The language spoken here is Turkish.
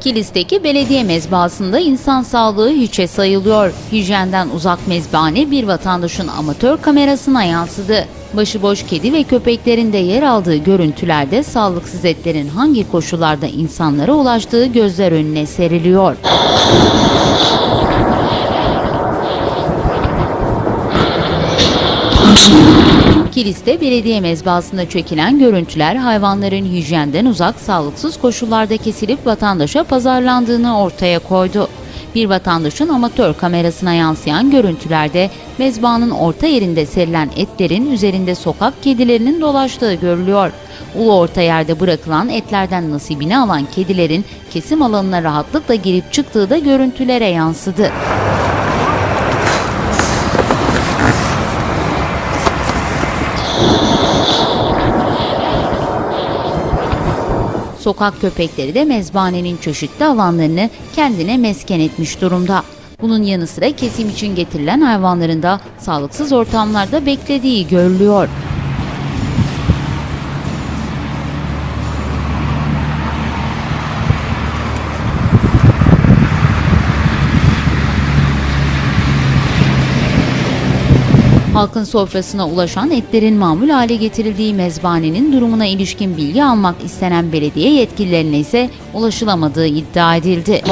Kilis'teki belediye mezbahasında insan sağlığı hiçe sayılıyor. Hijyenden uzak mezbahane bir vatandaşın amatör kamerasına yansıdı. Başıboş kedi ve köpeklerin de yer aldığı görüntülerde sağlıksız etlerin hangi koşullarda insanlara ulaştığı gözler önüne seriliyor. Kilis'te belediye mezbahasında çekilen görüntüler hayvanların hijyenden uzak sağlıksız koşullarda kesilip vatandaşa pazarlandığını ortaya koydu. Bir vatandaşın amatör kamerasına yansıyan görüntülerde mezbahanın orta yerinde serilen etlerin üzerinde sokak kedilerinin dolaştığı görülüyor. Ulu orta yerde bırakılan etlerden nasibini alan kedilerin kesim alanına rahatlıkla girip çıktığı da görüntülere yansıdı. Sokak köpekleri de mezbahanenin çeşitli alanlarını kendine mesken etmiş durumda. Bunun yanı sıra kesim için getirilen hayvanların da sağlıksız ortamlarda beklediği görülüyor. Halkın sofrasına ulaşan etlerin mamul hale getirildiği mezbahanenin durumuna ilişkin bilgi almak istenen belediye yetkililerine ise ulaşılamadığı iddia edildi.